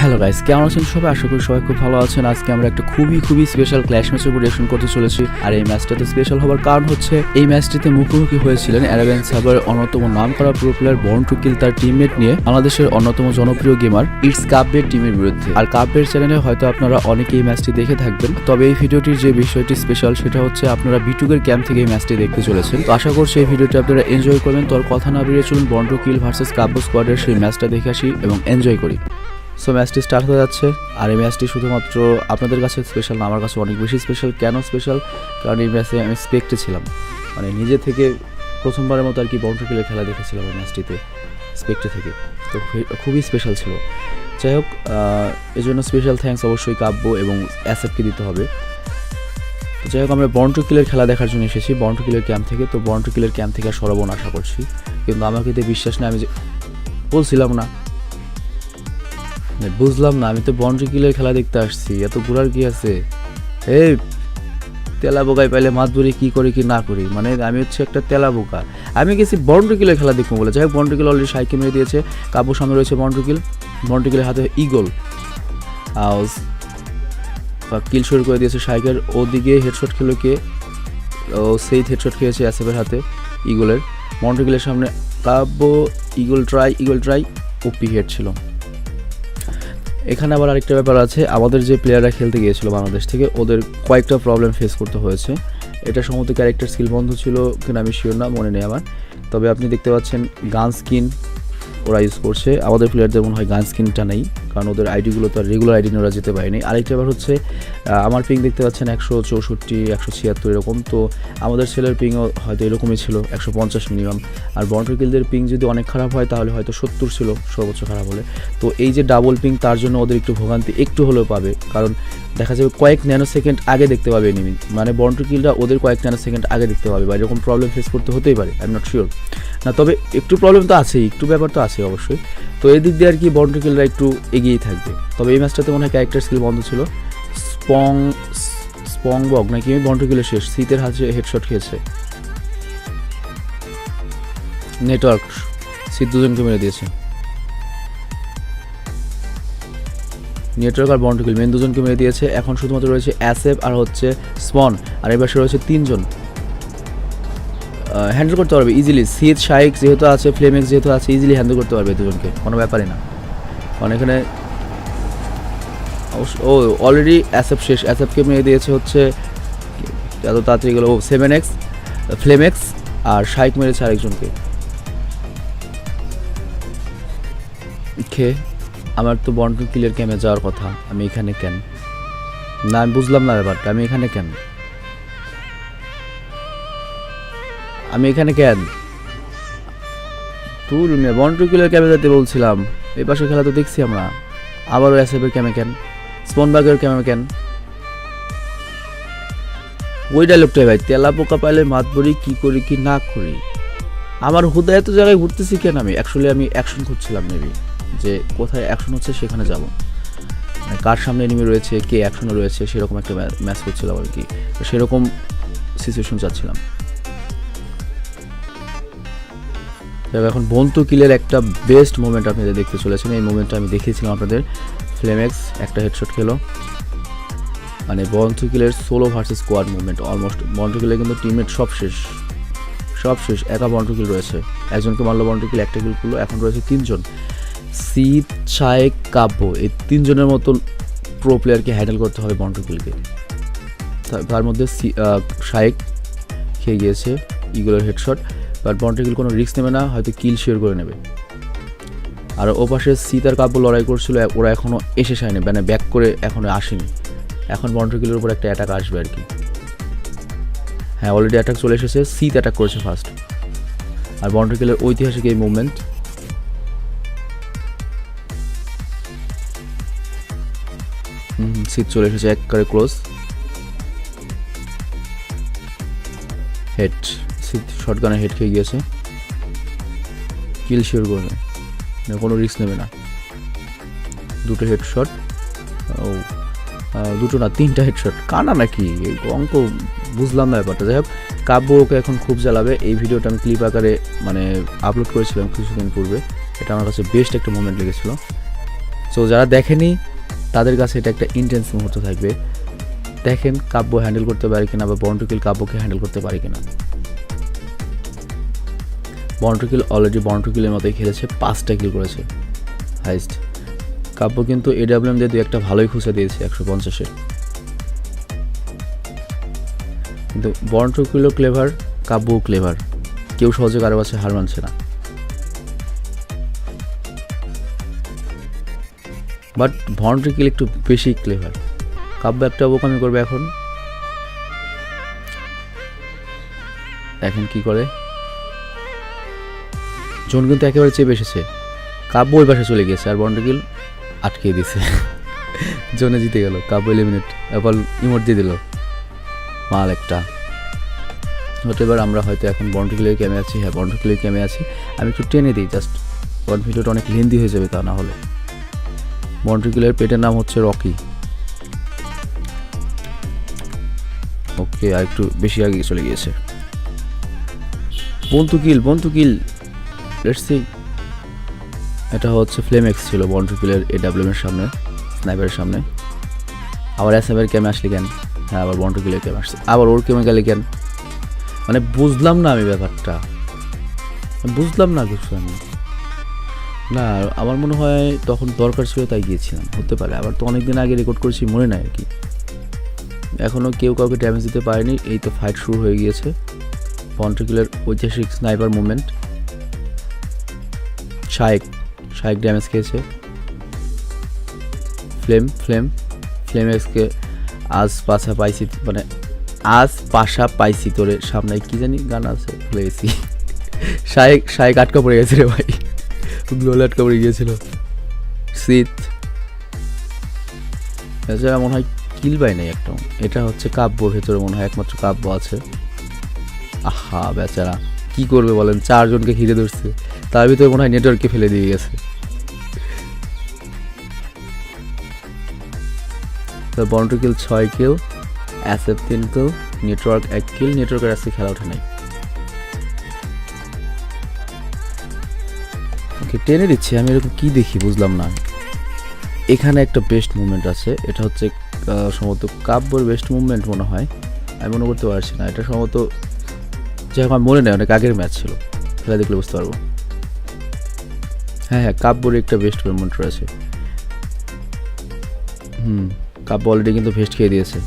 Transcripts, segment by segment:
Hello guys, কেমন আছেন সবাই? আশা করি সবাই খুব ভালো আছেন। আজকে আমরা একটা খুবই খুবই স্পেশাল ক্ল্যাশ ম্যাচের উপর রিয়েকশন করতে চলেছি। আর এই ম্যাচটাতে স্পেশাল হওয়ার কারণ হচ্ছে, এই ম্যাচটিতে মুখোমুখি হয়েছিলেন অ্যারাবিয়ান সার্ভারের অন্যতম নাম করা pro player born to kill তার টিমমেট নিয়ে বাংলাদেশের অন্যতম জনপ্রিয় গেমার ইটস কাপের টিমের বিরুদ্ধে। আর কাপের চ্যানেলে হয়তো আপনারা অনেকে এই ম্যাচটি দেখে থাকবেন। তবে এই ভিডিওটির যে বিষয়টি স্পেশাল সেটা হচ্ছে আপনারা বিটুকের ক্যাম্প থেকে এই ম্যাচটি দেখতে চলেছেন। তো আশা করছি এই ভিডিওটি আপনারা এনজয় করবেন। তো আর কথা না বেরিয়ে চলুন born to kill versus Kabya স্কোয়াডের সেই ম্যাচটা দেখে আসি এবং এনজয় করি। সো ম্যাচটি স্টার্ট হয়ে যাচ্ছে। আর এই ম্যাচটি শুধুমাত্র আপনাদের কাছে স্পেশাল না, আমার কাছে অনেক বেশি স্পেশাল কেন স্পেশাল কারণ এই ম্যাচে আমি স্পেক্টে ছিলাম। মানে নিজে থেকে প্রথমবারের মতো আর কি বন্টকিলের খেলা দেখেছিলাম এই ম্যাচটিতে স্পেক্টে থেকে। তো খুবই স্পেশাল ছিল। যাই হোক এই জন্য স্পেশাল থ্যাঙ্কস অবশ্যই কাব্য এবং অ্যাসেপকে দিতে হবে। তো যাই হোক, আমরা বন্টু কিলের খেলা দেখার জন্য এসেছি বন্টু কিলের ক্যাম্প থেকে। তো বন্টু কিলের ক্যাম্প থেকে আর সরাবো না আশা করছি। কিন্তু আমাকে এতে বিশ্বাস নেই, আমি যে বলছিলাম না বুঝলাম না, আমি তো বন্ড্রি কিলের খেলা দেখতে আসছি, এত ঘোরার কি আছে? এই, তেলা বোকায় পাইলে মাছ ধরে কী করি কি না করি মানে আমি হচ্ছে একটা তেলা বোকা। আমি গেছি বন্ড্রি কিলের খেলা দেখব বলে, যাই হোক বন্ড্রি কিল অলরেডি সাইকে মেরে দিয়েছে কাব্য সামনে রয়েছে বন্ড্রি কিল বন্ড্রি কিলের হাতে ইগল কিল শুরু করে দিয়েছে সাইকের, ওদিকে হেডশট খেলো কে? ও, সেই হেডশট খেয়েছে অ্যাসেফের হাতে ইগলের বন্ড্রি কিলের সামনে Kabya eagle try eagle try OP head ছিল। এখানে আবার আরেকটা ব্যাপার আছে, আমাদের যে প্লেয়াররা খেলতে গিয়েছিল বাংলাদেশ থেকে, ওদের কয়েকটা প্রবলেম ফেস করতে হয়েছে। এটা সম্ভবত ক্যারেক্টার স্কিল বন্ধ ছিল কিনা আমি শিওর না, মনে নেই আমার। তবে আপনি দেখতে পাচ্ছেন গান স্কিন ওরা ইউজ করছে। আমাদের প্লেয়ারদের মনে হয় গান স্কিনটা নেই, কারণ ওদের আইডিগুলো তো আর রেগুলার আইডি নিয়ে ওরা যেতে পারেনি। আরেকটা ব্যাপার হচ্ছে আমার পিং দেখতে পাচ্ছেন একশো চৌষট্টি, একশো ছিয়াত্তর এরকম। তো আমাদের ছেলের পিংও হয়তো এরকমই ছিল, একশো পঞ্চাশ মিনিমাম। আর বন্ট্রিকিলদের পিং যদি অনেক খারাপ হয়, তাহলে হয়তো সত্তর ছিল, সর্বোচ্চ খারাপ হলে। তো এই যে ডাবল পিং তার জন্য ওদের একটু ভোগান্তি একটু হলেও পাবে। কারণ দেখা যাবে কয়েক ন্যানো সেকেন্ড আগে দেখতে পাবে এনিমি মানে বন্ট্রিকিলটা ওদের কয়েক ন্যানো সেকেন্ড আগে দেখতে পাবে বা এরকম প্রবলেম ফেস করতে হতেই পারে আই এম নট শিওর না, তবে একটু প্রবলেম তো আছেই, একটু ব্যাপার তো আছে অবশ্যই। তো এই দিক দিয়ে আর কি বন্ট্রিকিলরা একটু এগিয়েই থাকবে। তবে এই ম্যাচটাতে মনে হয় ক্যারেক্টার স্কিল বন্ধ ছিল। স্পং স্পং বক নাকি বন্ট্রিকিলের শেষ। শীতের হাতে হেডশট খেয়েছে। নেটওয়ার্ক শীত দুজনকে মেরে দিয়েছে। নেটওয়ার্ক আর বন্টকিল মেন দুজনকে মেরে দিয়েছে। এখন শুধুমাত্র রয়েছে অ্যাসেপ আর হচ্ছে স্পন আর এবার রয়েছে তিনজন। হ্যান্ডেল করতে পারবে ইজিলি শীত শাইক যেহেতু আছে ফ্লেমেক্স যেহেতু আছে ইজিলি হ্যান্ডেল করতে পারবে দুজনকে, কোনো ব্যাপারই না। কারণ এখানে ও অলরেডি অ্যাসেপ শেষ। অ্যাসেপকে মেরে দিয়েছে হচ্ছে এত তাড়াতাড়ি গেল। ও সেভেন এক্স ফ্লেমেক্স আর শাইক মেরেছে আরেকজনকে। খে আমার তো বন্ড কিলের ক্যামে যাওয়ার কথা, আমি এখানে কেন? না, আমি বুঝলাম না ব্যাপারটা, আমি এখানে কেন? আমি এখানে কেন? তুই মিয়া বন্ড কিলের ক্যামে যেতে বলছিলাম, এই পাশে খেলা তো দেখছি আমরা। আবারও এসএফের ক্যামে কেন? স্পনবার্গের ক্যামে কেন? ওই ডায়লগটাই ভাই, তেলা পোকা পাইলে মাত বলি কি করি কি না করি। আমার হুদা এত জায়গায় ঘুরতেছি কেন আমি? অ্যাকচুয়ালি আমি অ্যাকশন খুঁজছিলাম মেবি যে কোথায় অ্যাকশন হচ্ছে সেখানে যাব। মানে কার সামনে এনিমি রয়েছে, কে অ্যাকশনে রয়েছে, সেরকম একটা ম্যাচ করছিলাম আর কি। সেরকম সিচুয়েশন চাচ্ছিলাম। এখন বন্তু কিলের একটা বেস্ট মোমেন্ট আপনাদের দেখতে চলেছেন, এই মোমেন্টটা আমি দেখিয়েছিলাম আপনাদের। ফ্লেমেক্স একটা হেডশট খেলো। মানে বন্তু কিলের solo versus squad movement almost বন্তু কিলের কিন্তু টিমমেট সব শেষ। সব শেষ, একা বন্টু কিল রয়েছে। একজনকে মারলো বন্টু কিল, একটা কিল করল এখন রয়েছে তিনজন। শীত শায়েক কাব্য, এই তিনজনের মতন প্রো প্লেয়ারকে হ্যান্ডেল করতে হবে বন্টু কিলকে তার মধ্যে শায়েক খেয়ে গিয়েছে ইগুলোর হেডশট বাট বন্টু কিল কোনো রিস্ক নেবে না, হয়তো কিল শেয়ার করে নেবে। আর ও পাশে শীত আর কাব্য লড়াই করছিল ওরা এখনও এসে সায়নি মানে ব্যাক করে এখনও আসেনি। এখন বন্টু কিলের উপর একটা অ্যাটাক আসবে আর কি। হ্যাঁ অলরেডি অ্যাটাক চলে এসেছে সিথ অ্যাটাক করেছে ফার্স্ট আর বন্ডারকেলের ঐতিহাসিক এই মুভমেন্ট সিথ চলে এসেছে একবারে ক্লোজ। হেড সিথ শর্টগানে হেড খেয়ে গিয়েছে। কিল শিওর করবে। কোনো রিস্ক নেবে না। দুটো হেডশট ও দুটো না, তিনটা হেডশট কানা নাকি? অঙ্ক বুঝলাম না ব্যাপারটা। যাই হোক, কাব্য ওকে এখন খুব জ্বালাবে। এই ভিডিওটা আমি ক্লিপ আকারে মানে আপলোড করেছিলাম কিছুদিন পূর্বে। এটা আমার কাছে বেস্ট একটা মোমেন্ট লেগেছিলো। সো যারা দেখেনি তাদের কাছে এটা একটা ইন্টেন্স মুহূর্ত থাকবে। দেখেন কাব্য হ্যান্ডেল করতে পারে কিনা বা বন্টুকিল কাব্যকে হ্যান্ডেল করতে পারে কিনা। বন্টুকিল অলরেডি বন্টুকিলের মতোই খেলেছে, পাঁচটা কিল করেছে হাইস্ট কাব্য কিন্তু এডাব্লিউএম দিয়ে দু একটা ভালোই খুঁজে দিয়েছে, একশো পঞ্চাশে। কিন্তু বন্টুকিলও ক্লেভার কাব্যও ক্লেভার কেউ সহজে কারও কাছে হার মানছে না। বাট ভন্ট্রিকিল একটু বেশি ক্লেভার কাব্য একটা বোকামি করবে এখন। দেখেন কি করে। জোন কিন্তু একেবারে চেপে এসেছে। কাব্য ওই পাশে চলে গিয়েছে, আর বন্ডকিল আটকে দিছে জোনে জিতে গেল, কাব্য এলিমিনেট এবার ইমোট দিয়ে দিল। মাল একটা। হতে এবার আমরা হয়তো এখন বন্ডকিলের ক্যামে আছি। হ্যাঁ বন্ডকিলের ক্যামে আছি। আমি একটু টেনে দিই জাস্ট ওয়ান ভিডিওটা অনেক লেন্দি হয়ে যাবে তা না হলে। বন্ডকিলের পেটের নাম হচ্ছে রকি। ওকে, আর একটু বেশি আগে চলে গিয়েছে। বন্তু কিল বন্তু কিল লেটস এটা হচ্ছে ফ্লেমেক্স ছিল বন্টু কিলের এ এর সামনে স্নাইপারের সামনে। আবার এস এর ক্যামে আসলি কেন? হ্যাঁ আবার বন্টু কিলের ক্যামে আসছে। আবার ওর ক্যামে গেলে কেন? মানে বুঝলাম না আমি ব্যাপারটা। বুঝলাম না কিছু আমি। না, আমার মনে হয় তখন দরকার ছিল তাই গিয়েছিলাম, হতে পারে। আবার তো অনেক দিন আগে রেকর্ড করেছি, মনে নাই আর কি। এখনও কেউ কাউকে ড্যামেজ দিতে পারেনি, এই তো ফাইট শুরু হয়ে গিয়েছে। পন্টিকুলার ঐতিহাসিক স্নাইপার মুভমেন্ট শায়েক শায়েক ড্যামেজ খেয়েছে। ফ্লেম ফ্লেম ফ্লেম এক্সকে আজ পাশা পাইছি মানে আজ পাশা পাইছি তোরে। সামনে কি জানি গান আছে, ভুলে গেছি। শায়েক শায়েক আটকা পড়ে গেছে রে ভাই। গ্লোলে আটকা পড়ে গিয়েছিল। শীত। এছাড়া মনে হয় কিল পাই নাই একটা। এটা হচ্ছে কাব্য ভেতরে মনে হয় একমাত্র কাব্য আছে। আহা, বেচারা। কি করবে বলেন? চারজনকে ঘিরে ধরছে। তার ভিতরে মনে হয় নেটওয়ার্ককে ফেলে দিয়ে গেছে। তো কিল ছয় কিল, অ্যাসেপ তিন কিল নেটওয়ার্ক এক কিল নেটওয়ার্কের আজকে খেলা ওঠে নাই। ওকে টেনে দিচ্ছি, আমি এরকম কি দেখি বুঝলাম না। এখানে একটা বেস্ট মুভমেন্ট আছে, এটা হচ্ছে সম্ভবত কাব্যর বেস্ট মুভমেন্ট মনে হয়। আমি মনে করতে পারছি না, এটা সম্ভবত যে আমার মনে নেই, অনেক আগের ম্যাচ ছিল। খেলা দেখলে বুঝতে পারব। হ্যাঁ হ্যাঁ কাব্যর একটা বেস্ট মুভমেন্ট রয়েছে। হুম, কাব্য অলরেডি কিন্তু ভেস্ট খেয়ে দিয়েছে।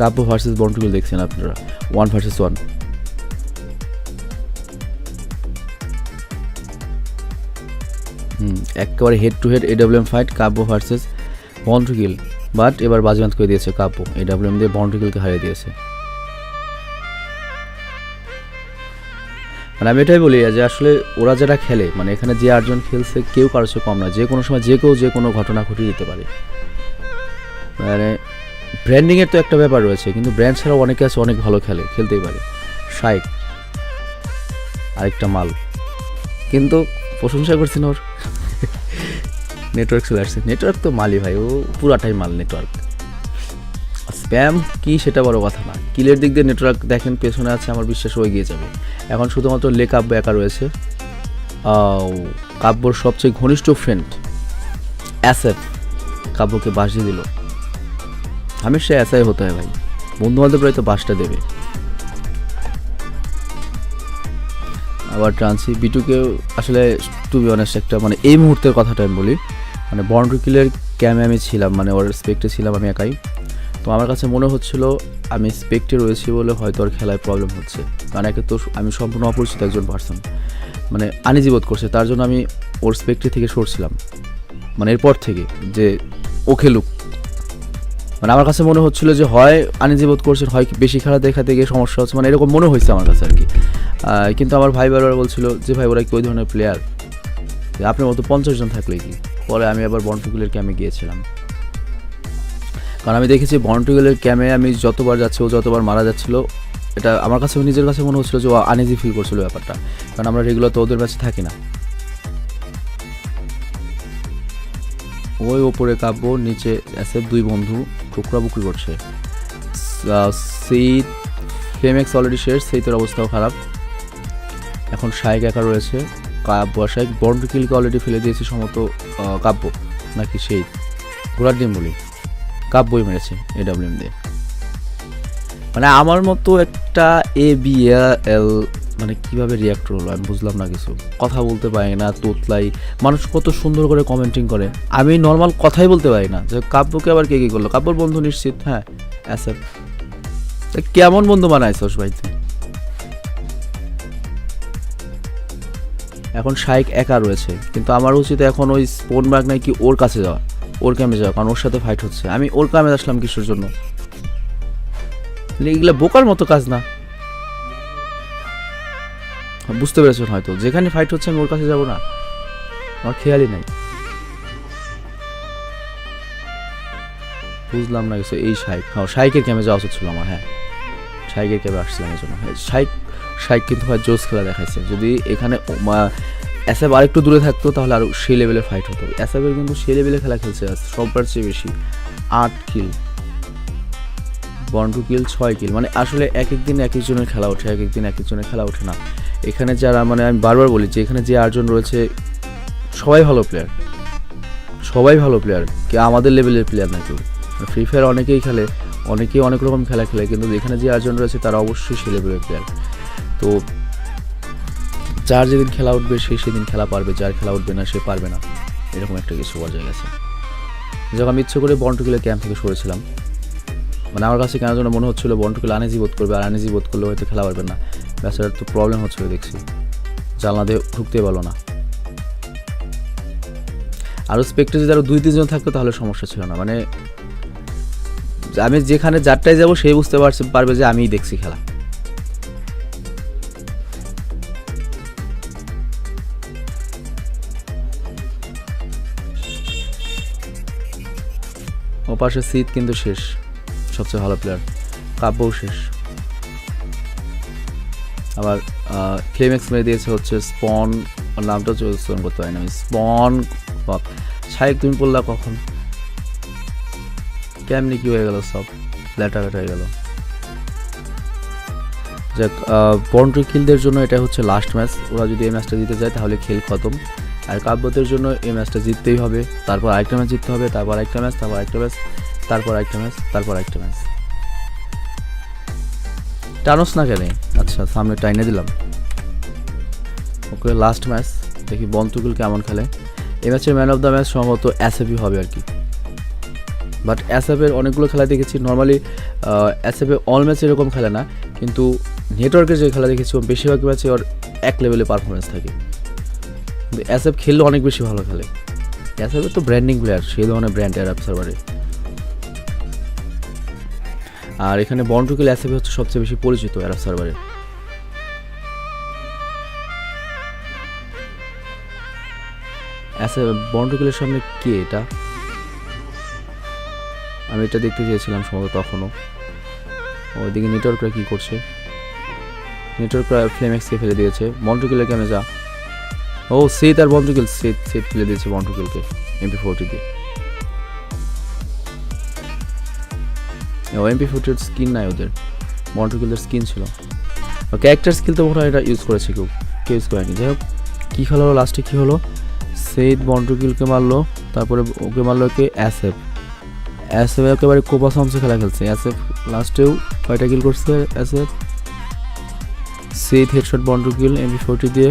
কাব্য ভার্সেস বন্টুগুলো দেখছেন আপনারা? ওয়ান ভার্সেস ওয়ান একেবারে head to head AWM fight Kabya versus বন্টুকিল but এবার বাজিমাত করে দিয়েছে কাব্য এডাব্লিউএম দিয়ে বন্টুকিলকে হারিয়ে দিয়েছে। মানে আমি এটাই বলি যে আসলে ওরা যারা খেলে মানে এখানে যে আটজন খেলছে, কেউ কারোর চেয়ে কম না। যে কোনো সময় যে কেউ যে কোনো ঘটনা ঘটিয়ে দিতে পারে। মানে ব্র্যান্ডিংয়ের তো একটা ব্যাপার রয়েছে, কিন্তু ব্র্যান্ড ছাড়াও অনেকে আছে অনেক ভালো খেলে, খেলতেই পারে। শাইক, আরেকটা মাল। কিন্তু প্রশংসা করছি না ওর। নেটওয়ার্ক চলে আসছে। নেটওয়ার্ক তো মালি ভাই, ও পুরাটাই মাল নেটওয়ার্ক স্প্যাম কি সেটা বড় কথা না। কিলের দিক দিয়ে নেটওয়ার্ক দেখেন, পেছনে আছে, আমার বিশ্বাস হয়ে গিয়ে যাবে। এখন শুধুমাত্র লে কাব্য একা রয়েছে। কাব্যর সবচেয়ে ঘনিষ্ঠ ফ্রেন্ড অ্যাসেফ কাব্যকে বাস দিয়ে দিল। হামেশা অ্যাসাই হতে হয় ভাই। বন্ধু বান্ধবরাই তো বাসটা দেবে। আবার ট্রান্সি বিটুকেও আসলে টু বি অনেস্ট একটা মানে এই মুহূর্তের কথাটা আমি বলি। মানে বন্ডারি কিলের ক্যামে আমি ছিলাম মানে ওর স্পেক্টে ছিলাম আমি একাই। তো আমার কাছে মনে হচ্ছিল আমি স্পেক্টে রয়েছি বলে হয়তো ওর খেলায় প্রবলেম হচ্ছে। কারণ একে তো আমি সম্পূর্ণ অপরিচিত একজন পার্সন মানে আনিজি বোধ করছে, তার জন্য আমি ওর স্পেক্টে থেকে সরছিলাম। মানে এরপর থেকে যে ও খেলুক। মানে আমার কাছে মনে হচ্ছিল যে হয় আনিজি বোধ করছে, হয় বেশি খেলা দেখাতে গিয়ে সমস্যা হচ্ছে মানে এরকম মনে হয়েছে আমার কাছে আর কি। কিন্তু আমার ভাই বারবার বলছিল যে ভাই ওরা কি ওই ধরনের প্লেয়ার আপনার মতো পঞ্চাশ জন থাকলে কি? পরে আমি আবার বন্টুগুলের ক্যামে গিয়েছিলাম। কারণ আমি দেখেছি বন্টুগুলের ক্যামে আমি যতবার যাচ্ছি ও যতবার মারা যাচ্ছিল এটা আমার কাছে নিজের কাছে মনে হচ্ছিল যে ও আনইজি ফিল করছিল ব্যাপারটা। কারণ আমরা রেগুলার তো ওদের ম্যাচে থাকি না। ওই ওপরে কাব্য নিচে এসে দুই বন্ধু টুকরাবুকরি করছে। আহ, সেই ফ্লেমেক্স অলরেডি শেষ সেইতের অবস্থাও খারাপ। এখন শাইক একা রয়েছে। কাব্য আর শাইক বন্ড কিলকে অলরেডি ফেলে দিয়েছে আহ, কাব্য। নাকি সেই? ঘোড়ার ডিম বলি। কাপ বই মেরেছে এডাব্লিউএম দিয়ে। মানে আমার মতো একটা এ বি এল মানে কীভাবে রিয়াক্ট হলো আমি বুঝলাম না কিছু। কথা বলতে পারি না তোতলাই। মানুষ কত সুন্দর করে কমেন্টিং করে। আমি নর্মাল কথাই বলতে পারি না। যে কাব্যকে আবার কে কি করল? কাব্যর বন্ধু নিশ্চিত হ্যাঁ অ্যাসেপ কেমন বন্ধু বানাইছস ভাই তুই? এখন শাইক একা রয়েছে, কিন্তু আমার উচিত এখন ওই স্পোন ব্যাগ নাকি ওর কাছে যাওয়া, ওর ক্যামে যাওয়া, কারণ ওর সাথে ফাইট হচ্ছে। আমি ওর ক্যামে আসলাম কিসের জন্য। এগুলো বোকার মতো কাজ না। বুঝতে পেরেছেন হয়তো, যেখানে ফাইট হচ্ছে আমি ওর কাছে যাব না। আমার খেয়ালই নাই। বুঝলাম না কিছু এই শাইক হ্যাঁ শাইকের ক্যামে যাওয়া উচিত ছিল আমার হ্যাঁ। শাইকের ক্যামে আসছিলাম এই জন্য হ্যাঁ শাইক শাইক কিন্তু ভাই জোস খেলা দেখাইছে। যদি এখানে অ্যাসাব আরেকটু দূরে থাকতো, তাহলে আরও সেই লেভেলে ফাইট হতো। অ্যাসাবের কিন্তু সেই লেভেলে খেলা খেলছে সবার চেয়ে বেশি। আট কিল টু কিল ছয় কিল মানে আসলে এক এক দিন এক একজনের খেলা ওঠে এক এক দিন এক একজনের খেলা ওঠে না। এখানে যারা মানে আমি বারবার বলি যে এখানে যে আটজন রয়েছে, সবাই ভালো প্লেয়ার সবাই ভালো প্লেয়ার কে আমাদের লেভেলের প্লেয়ার না কেউ। ফ্রি ফায়ার অনেকেই খেলে, অনেকেই অনেক রকম খেলা খেলে, কিন্তু এখানে যে আটজন রয়েছে, তারা অবশ্যই সেই লেভেলের প্লেয়ার তো যার যেদিন খেলা উঠবে, সে সেদিন খেলা পারবে, যার খেলা উঠবে না, সে পারবে না। এরকম একটা কিছু পর্যায়ে গেছে। যখন আমি ইচ্ছে করে বন্টুকিলের ক্যাম্প থেকে সরেছিলাম। মানে আমার কাছে কেন যেন মনে হচ্ছিল বন্টুকিল আনেজি বোধ করবে, আর আনেজি বোধ করলে হয়তো খেলা পারবে না। ব্যাচারার তো প্রবলেম হচ্ছিল দেখছি। জানলা দিয়ে ঢুকতে পারল না। আরও স্পেক্টে যদি আরও দুই, তিনজন থাকতো, তাহলে সমস্যা ছিল না। মানে আমি যেখানে যারটাই যাব সেই বুঝতে পারছে, পারবে যে আমিই দেখছি খেলা। ও পাশে শীত কিন্তু শেষ, সবচেয়ে ভালো প্লেয়ার কাব্যও শেষ। আবার ক্লেমেক্স মেরে দিয়েছে হচ্ছে স্পন নামটা উচ্চারণ করতে পারি না আমি, স্পন ছায়েক তুমি বললা কখন? কেমনি কি হয়ে গেল সব? ল্যাটার হয়ে গেল। যাক বন্ড্রি কিলদের জন্য এটা হচ্ছে লাস্ট ম্যাচ ওরা যদি এই ম্যাচটা জিতে যায় তাহলে খেল খতম। আর কাব্যতের জন্য এই ম্যাচটা জিততেই হবে, তারপর আরেকটা ম্যাচ জিততে হবে, তারপর আরেকটা ম্যাচ, তারপর আরেকটা ম্যাচ, তারপর আরেকটা ম্যাচ, তারপর আরেকটা ম্যাচ। টানোস না কেন? আচ্ছা সামনে টাইনে দিলাম। ওকে লাস্ট ম্যাচ দেখি বন্তুকুল কেমন খেলে। এই ম্যাচের ম্যান অফ দ্য ম্যাচ সম্ভবত অ্যাসএপই হবে আর কি। বাট অ্যাসএপের অনেকগুলো খেলা দেখেছি নর্মালি অ্যাসএপে অল ম্যাচ এরকম খেলে না, কিন্তু নেটওয়ার্কের যে খেলা দেখেছি বেশিরভাগ ম্যাচে ওর এক লেভেলে পারফরমেন্স থাকে। কিন্তু অ্যাসএপ খেললে অনেক বেশি ভালো খেলে। অ্যাসএপের তো ব্র্যান্ডিং প্লেয়ার সেই ধরনের ব্র্যান্ড অ্যাপ সার্ভারে আর এখানে বন্ডুকেল অ্যাসেপে হচ্ছে সবচেয়ে বেশি পরিচিত অ্যারব সার্ভারে অ্যাসে বন্ডুকেলের সামনে কে এটা? আমি এটা দেখতে চেয়েছিলাম সম্ভবত তখনও। ওইদিকে নেটওয়ার্করা কী করছে? নেটওয়ার্করা ফ্লেমেক্সকে ফেলে দিয়েছে। বন্ডুকেলের কেমন যা? ও সেত আর বন্ডুকেল সেত সেত ফেলে দিয়েছে বন্ডুকেলকে এমপি ফোরটি দিয়ে। ও এমপি ফুটের স্কিন নাই ওদের। মন্টুকিলদের স্কিন ছিল। ক্যারেক্টার স্কিল তো মনে হয় এটা ইউজ করেছে কেউ কেউ ইউজ করেনি। যাই হোক, কী খেলা হলো লাস্টে কী হলো? সেইদ মন্টুকিলকে মারলো, তারপরে ওকে মারলো কে অ্যাসেফ অ্যাসেফ একেবারে কোপা সমসে খেলা খেলছে। অ্যাসেফ লাস্টেও কয়টা কিল করছে অ্যাসেফ সেইদ হেডশট বন্টুকিল এমপি ফোরটি দিয়ে।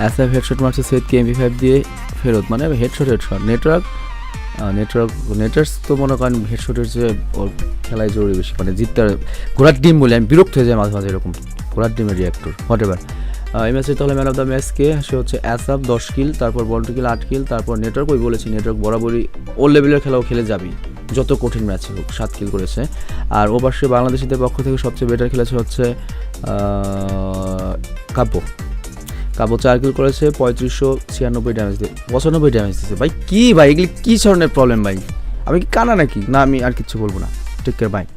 অ্যাসেফ হেডশট মারছে সেইদকে এমপি ফাইভ দিয়ে ফেরত মানে headshot headshot network network networks তো মনে করেন হেডশটের যে ওর খেলায় জরুরি বেশি। মানে জিততে ঘোড়ার ডিম বলে, আমি বিরক্ত হয়ে যাই মাঝে মাঝে এরকম। ঘোড়ার ডিমের রিয়াক্টর হোয়াট এভার এই ম্যাচে তাহলে ম্যান অফ দ্য ম্যাচকে সে হচ্ছে অ্যাসাপ দশ কিল তারপর বল্টু কিল আট কিল তারপর নেটওয়ার্ক ওই বলেছি নেটওয়ার্ক বরাবরই ওর লেভেলের খেলাও খেলে যাবি। যত কঠিন ম্যাচ হোক, সাত কিল করেছে। আর ও পাশে বাংলাদেশিদের পক্ষ থেকে সবচেয়ে বেটার খেলেছে হচ্ছে কাব্য। কাব্য চার কিল করেছে, পঁয়ত্রিশশো ছিয়ানব্বই ড্যামেজ দিয়ে পঁচানব্বই ড্যামেজ দিয়েছে। ভাই, কী ভাই, এগুলি কী ধরনের প্রবলেম ভাই? আমি কি কানা নাকি? না, আমি আর কিচ্ছু বলব না। ঠিক কেয়ার বাই